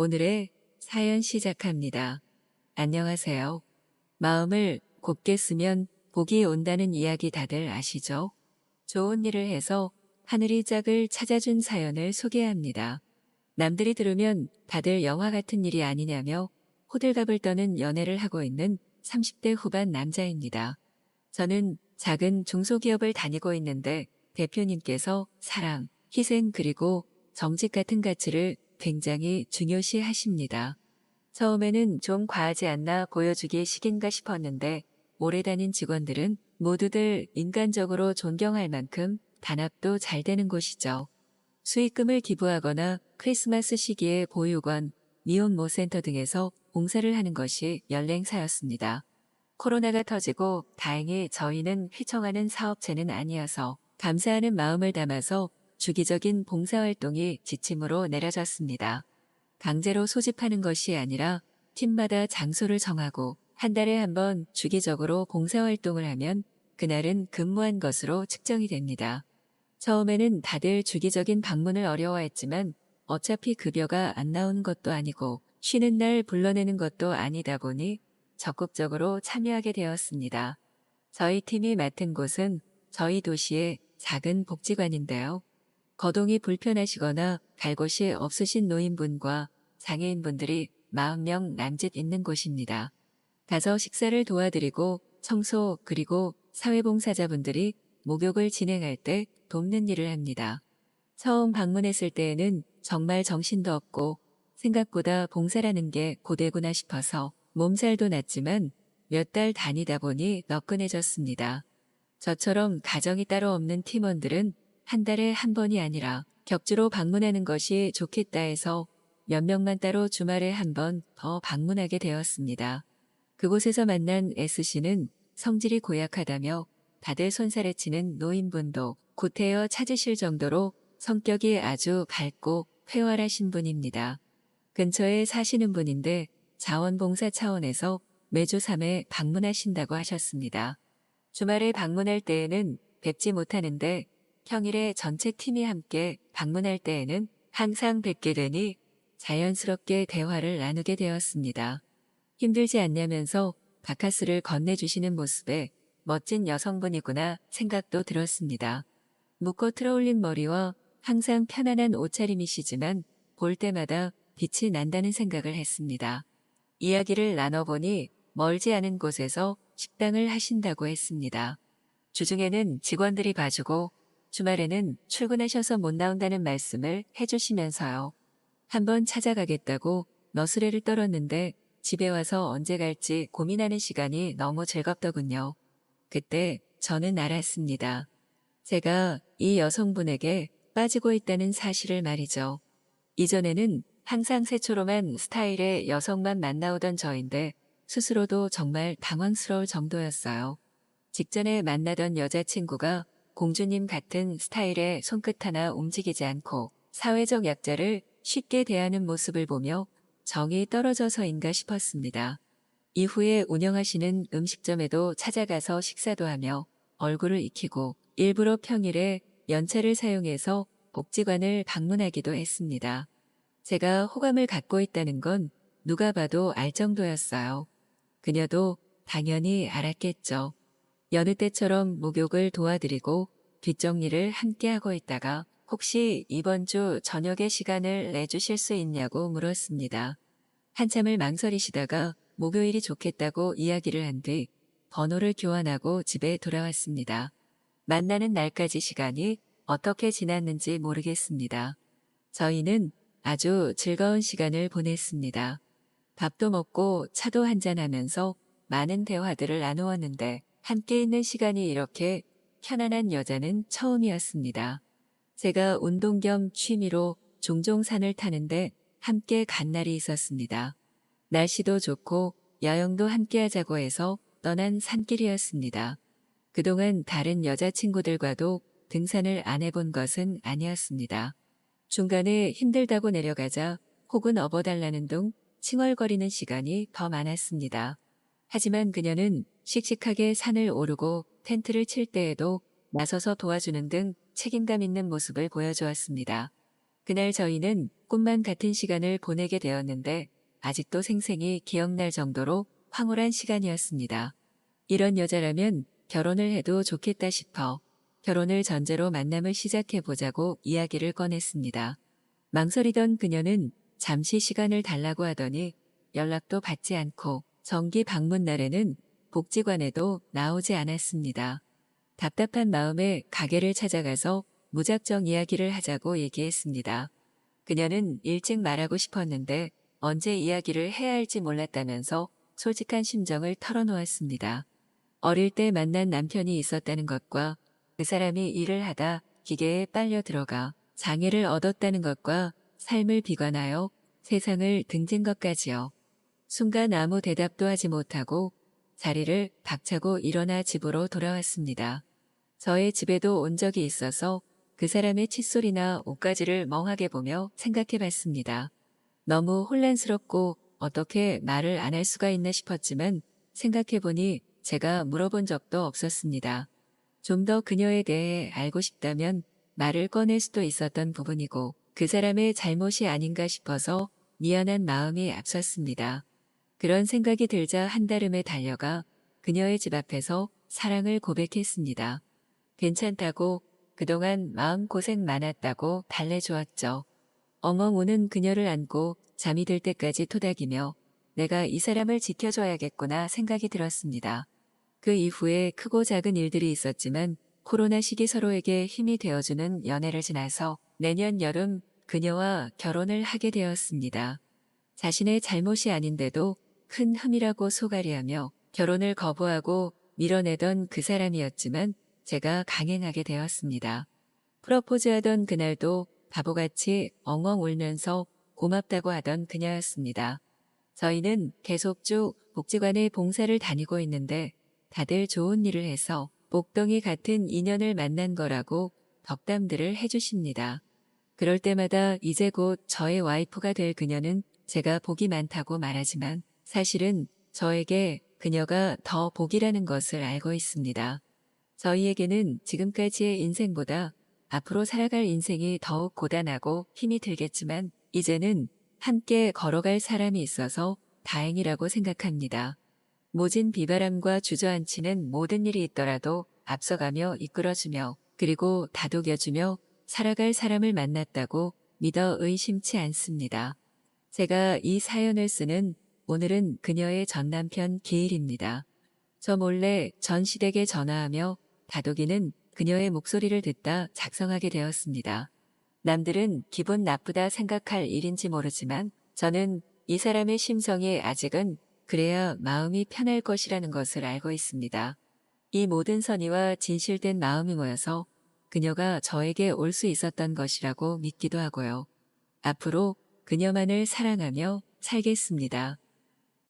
오늘의 사연 시작합니다. 안녕하세요. 마음을 곱게 쓰면 복이 온다는 이야기 다들 아시죠? 좋은 일을 해서 하늘이 짝을 찾아준 사연을 소개합니다. 남들이 들으면 다들 영화 같은 일이 아니냐며 호들갑을 떠는 연애를 하고 있는 30대 후반 남자입니다. 저는 작은 중소기업을 다니고 있는데 대표님께서 사랑, 희생 그리고 정직 같은 가치를 굉장히 중요시 하십니다. 처음에는 좀 과하지 않나 보여주기 식인가 싶었는데 오래 다닌 직원들은 모두들 인간적으로 존경할 만큼 단합도 잘 되는 곳이죠. 수익금을 기부하거나 크리스마스 시기에 보육원, 미혼모 센터 등에서 봉사를 하는 것이 연랭사였습니다. 코로나가 터지고 다행히 저희는 휘청하는 사업체는 아니어서 감사하는 마음을 담아서 주기적인 봉사활동이 지침으로 내려졌습니다. 강제로 소집하는 것이 아니라 팀마다 장소를 정하고 한 달에 한 번 주기적으로 봉사활동을 하면 그날은 근무한 것으로 측정이 됩니다. 처음에는 다들 주기적인 방문을 어려워했지만 어차피 급여가 안 나오는 것도 아니고 쉬는 날 불러내는 것도 아니다 보니 적극적으로 참여하게 되었습니다. 저희 팀이 맡은 곳은 저희 도시의 작은 복지관인데요. 거동이 불편하시거나 갈 곳이 없으신 노인분과 장애인분들이 40명 남짓 있는 곳입니다. 가서 식사를 도와드리고 청소 그리고 사회봉사자분들이 목욕을 진행할 때 돕는 일을 합니다. 처음 방문했을 때에는 정말 정신도 없고 생각보다 봉사라는 게 고되구나 싶어서 몸살도 났지만 몇 달 다니다 보니 너끈해졌습니다. 저처럼 가정이 따로 없는 팀원들은 한 달에 한 번이 아니라 격주로 방문하는 것이 좋겠다 해서 몇 명만 따로 주말에 한 번 더 방문하게 되었습니다. 그곳에서 만난 S씨는 성질이 고약하다며 다들 손살에 치는 노인분도 구태여 찾으실 정도로 성격이 아주 밝고 회활하신 분입니다. 근처에 사시는 분인데 자원봉사 차원에서 매주 3회 방문하신다고 하셨습니다. 주말에 방문할 때에는 뵙지 못하는데 평일에 전체 팀이 함께 방문할 때에는 항상 뵙게 되니 자연스럽게 대화를 나누게 되었습니다. 힘들지 않냐면서 바카스를 건네주시는 모습에 멋진 여성분이구나 생각도 들었습니다. 묶어 틀어올린 머리와 항상 편안한 옷차림이시지만 볼 때마다 빛이 난다는 생각을 했습니다. 이야기를 나눠보니 멀지 않은 곳에서 식당을 하신다고 했습니다. 주중에는 직원들이 봐주고 주말에는 출근하셔서 못 나온다는 말씀을 해주시면서요. 한번 찾아가겠다고 너스레를 떨었는데 집에 와서 언제 갈지 고민하는 시간이 너무 즐겁더군요. 그때 저는 알았습니다. 제가 이 여성분에게 빠지고 있다는 사실을 말이죠. 이전에는 항상 새초롬한 스타일의 여성만 만나오던 저인데 스스로도 정말 당황스러울 정도였어요. 직전에 만나던 여자친구가 공주님 같은 스타일의 손끝 하나 움직이지 않고 사회적 약자를 쉽게 대하는 모습을 보며 정이 떨어져서인가 싶었습니다. 이후에 운영하시는 음식점에도 찾아가서 식사도 하며 얼굴을 익히고 일부러 평일에 연차를 사용해서 복지관을 방문하기도 했습니다. 제가 호감을 갖고 있다는 건 누가 봐도 알 정도였어요. 그녀도 당연히 알았겠죠. 여느 때처럼 목욕을 도와드리고 뒷정리를 함께 하고 있다가 혹시 이번 주 저녁에 시간을 내주실 수 있냐고 물었습니다. 한참을 망설이시다가 목요일이 좋겠다고 이야기를 한 뒤 번호를 교환하고 집에 돌아왔습니다. 만나는 날까지 시간이 어떻게 지났는지 모르겠습니다. 저희는 아주 즐거운 시간을 보냈습니다. 밥도 먹고 차도 한잔하면서 많은 대화들을 나누었는데 함께 있는 시간이 이렇게 편안한 여자는 처음이었습니다. 제가 운동 겸 취미로 종종 산을 타는데 함께 간 날이 있었습니다. 날씨도 좋고 여행도 함께 하자고 해서 떠난 산길이었습니다. 그동안 다른 여자친구들과도 등산을 안 해본 것은 아니었습니다. 중간에 힘들다고 내려가자 혹은 업어달라는 둥 칭얼거리는 시간이 더 많았습니다. 하지만 그녀는 씩씩하게 산을 오르고 텐트를 칠 때에도 나서서 도와주는 등 책임감 있는 모습을 보여주었습니다. 그날 저희는 꿈만 같은 시간을 보내게 되었는데 아직도 생생히 기억날 정도로 황홀한 시간이었습니다. 이런 여자라면 결혼을 해도 좋겠다 싶어 결혼을 전제로 만남을 시작해 보자고 이야기를 꺼냈습니다. 망설이던 그녀는 잠시 시간을 달라고 하더니 연락도 받지 않고 정기 방문 날에는 복지관에도 나오지 않았습니다. 답답한 마음에 가게를 찾아가서 무작정 이야기를 하자고 얘기했습니다. 그녀는 일찍 말하고 싶었는데 언제 이야기를 해야 할지 몰랐다면서 솔직한 심정을 털어놓았습니다. 어릴 때 만난 남편이 있었다는 것과 그 사람이 일을 하다 기계에 빨려 들어가 장애를 얻었다는 것과 삶을 비관하여 세상을 등진 것까지요. 순간 아무 대답도 하지 못하고 자리를 박차고 일어나 집으로 돌아왔습니다. 저의 집에도 온 적이 있어서 그 사람의 칫솔이나 옷가지를 멍하게 보며 생각해 봤습니다. 너무 혼란스럽고 어떻게 말을 안 할 수가 있나 싶었지만 생각해 보니 제가 물어본 적도 없었습니다. 좀 더 그녀에 대해 알고 싶다면 말을 꺼낼 수도 있었던 부분이고 그 사람의 잘못이 아닌가 싶어서 미안한 마음이 앞섰습니다. 그런 생각이 들자 한달음에 달려가 그녀의 집 앞에서 사랑을 고백했습니다. 괜찮다고 그동안 마음고생 많았다고 달래주었죠. 엉엉 우는 그녀를 안고 잠이 들 때까지 토닥이며 내가 이 사람을 지켜줘야겠구나 생각이 들었습니다. 그 이후에 크고 작은 일들이 있었지만 코로나 시기 서로에게 힘이 되어주는 연애를 지나서 내년 여름 그녀와 결혼을 하게 되었습니다. 자신의 잘못이 아닌데도 큰 흠이라고 소가리하며 결혼을 거부하고 밀어내던 그 사람이었지만 제가 강행하게 되었습니다. 프러포즈하던 그날도 바보같이 엉엉 울면서 고맙다고 하던 그녀였습니다. 저희는 계속 쭉 복지관에 봉사를 다니고 있는데 다들 좋은 일을 해서 복덩이 같은 인연을 만난 거라고 덕담들을 해주십니다. 그럴 때마다 이제 곧 저의 와이프가 될 그녀는 제가 복이 많다고 말하지만 사실은 저에게 그녀가 더 복이라는 것을 알고 있습니다. 저희에게는 지금까지의 인생보다 앞으로 살아갈 인생이 더욱 고단하고 힘이 들겠지만 이제는 함께 걸어갈 사람이 있어서 다행이라고 생각합니다. 모진 비바람과 주저앉히는 모든 일이 있더라도 앞서가며 이끌어주며 그리고 다독여주며 살아갈 사람을 만났다고 믿어 의심치 않습니다. 제가 이 사연을 쓰는 오늘은 그녀의 전 남편 기일입니다. 저 몰래 전 시댁에 전화하며 다독이는 그녀의 목소리를 듣다 작성하게 되었습니다. 남들은 기분 나쁘다 생각할 일인지 모르지만 저는 이 사람의 심성이 아직은 그래야 마음이 편할 것이라는 것을 알고 있습니다. 이 모든 선의와 진실된 마음이 모여서 그녀가 저에게 올 수 있었던 것이라고 믿기도 하고요. 앞으로 그녀만을 사랑하며 살겠습니다.